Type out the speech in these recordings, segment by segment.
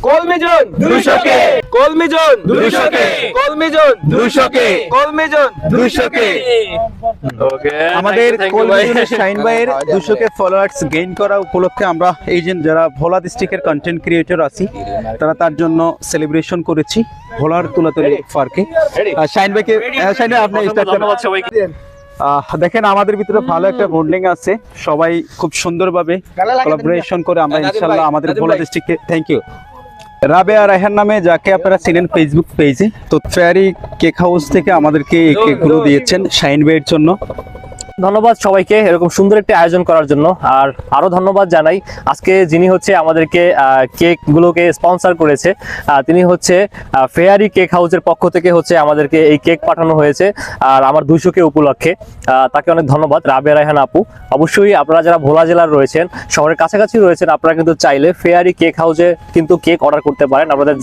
কলমিজন দুশো কে কলমিজন দুশো কে কলমিজন। দুশোকে। কলমিজন দুশো ওকে আমাদের কলমিজনের শাইন ভাইয়ের দুশোকে ফলোয়ার্স গেইন করা উপলক্ষে আমরা এই যে যারা ভোলা ডিস্ট্রিক্টের কন্টেন্ট ক্রিয়েটর আছি তারা তার জন্য সেলিব্রেশন করেছি ভোলার তুলাতুলি পার্কে আহ, শাইন ভাইকে শাইন ভাই আপনি। ধন্যবাদ সবাইকে। আহ, দেখেন আমাদের ভিতরে ভালো একটা বন্ডিং আছে। সবাই খুব সুন্দরভাবে কোলাবোরেশন করে আমরা ইনশাল্লাহ আমাদের ভোলা ডিস্ট্রিক্টে থ্যাংক ইউ রাবেয়া রায়হান নামে, যাকে আপনারা চিনেন ফেসবুক পেজে তো ফেয়ারি কেক হাউস থেকে আমাদেরকে এই কেকগুলো দিয়েছেন শাইন ভাইয়ের জন্য। ধন্যবাদ সবাইকে এরকম সুন্দর একটি আয়োজন করার জন্য। আর আরও ধন্যবাদ জানাই, আজকে যিনি হচ্ছে আমাদেরকে কেক গুলোকে স্পন্সর করেছে তিনি হচ্ছে ফেয়ারি কেক হাউসের পক্ষ থেকে হচ্ছে আমাদেরকে এই কেক পাঠানো হয়েছে, আর আমার দুশো কে উপলক্ষে তাকে অনেক ধন্যবাদ, রাবেয়া রায়হান আপু। অবশ্যই আপনারা যারা ভোলা জেলার রয়েছেন, শহরের কাছাকাছি রয়েছেন, আপনারা কিন্তু চাইলে ফেয়ারি কেক হাউসে কিন্তু কেক অর্ডার করতে পারেন। আপনাদের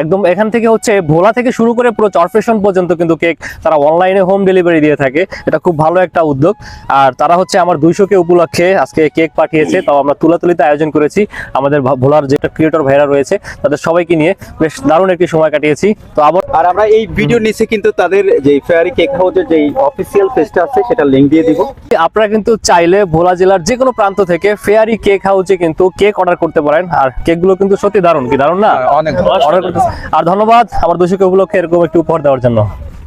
একদম এখান থেকে হচ্ছে ভোলা থেকে শুরু করে পুরো চরফেশন পর্যন্ত কিন্তু কেক তারা অনলাইনে হোম ডেলিভারি দিয়ে থাকে। এটা খুব ভালো একটা উদ্যোগ। আর তারা হচ্ছে আমার দুইশো কে উপলক্ষে আজকে কেক পাঠিয়েছে তাও আমরা তুলাতুলিতে আয়োজন করেছি। আমাদের ভোলার যেটা ক্রিয়েটর ভাইরা রয়েছে তাদের সবাইকে নিয়ে বেশ দারুণ একটি সময় কাটিয়েছি। তো আবার আর আমরা এই ভিডিও নিচে কিন্তু তাদের যে ফেয়ারি কেক হাউসের যে অফিসিয়াল পেজটা আছে সেটা লিংক দিয়ে দিব। আপনারা কিন্তু চাইলে ভোলা জেলার যে কোনো প্রান্ত থেকে ফেয়ারি কেক হাউসে কিন্তু কেক অর্ডার করতে পারেন। আর কেকগুলো কিন্তু সত্যি দারুণ। কি দারুণ না? অনেক অর্ডার আর ধন্যবাদ আমার দর্শক উপলক্ষে এরকম একটি উপহার দেওয়ার জন্য।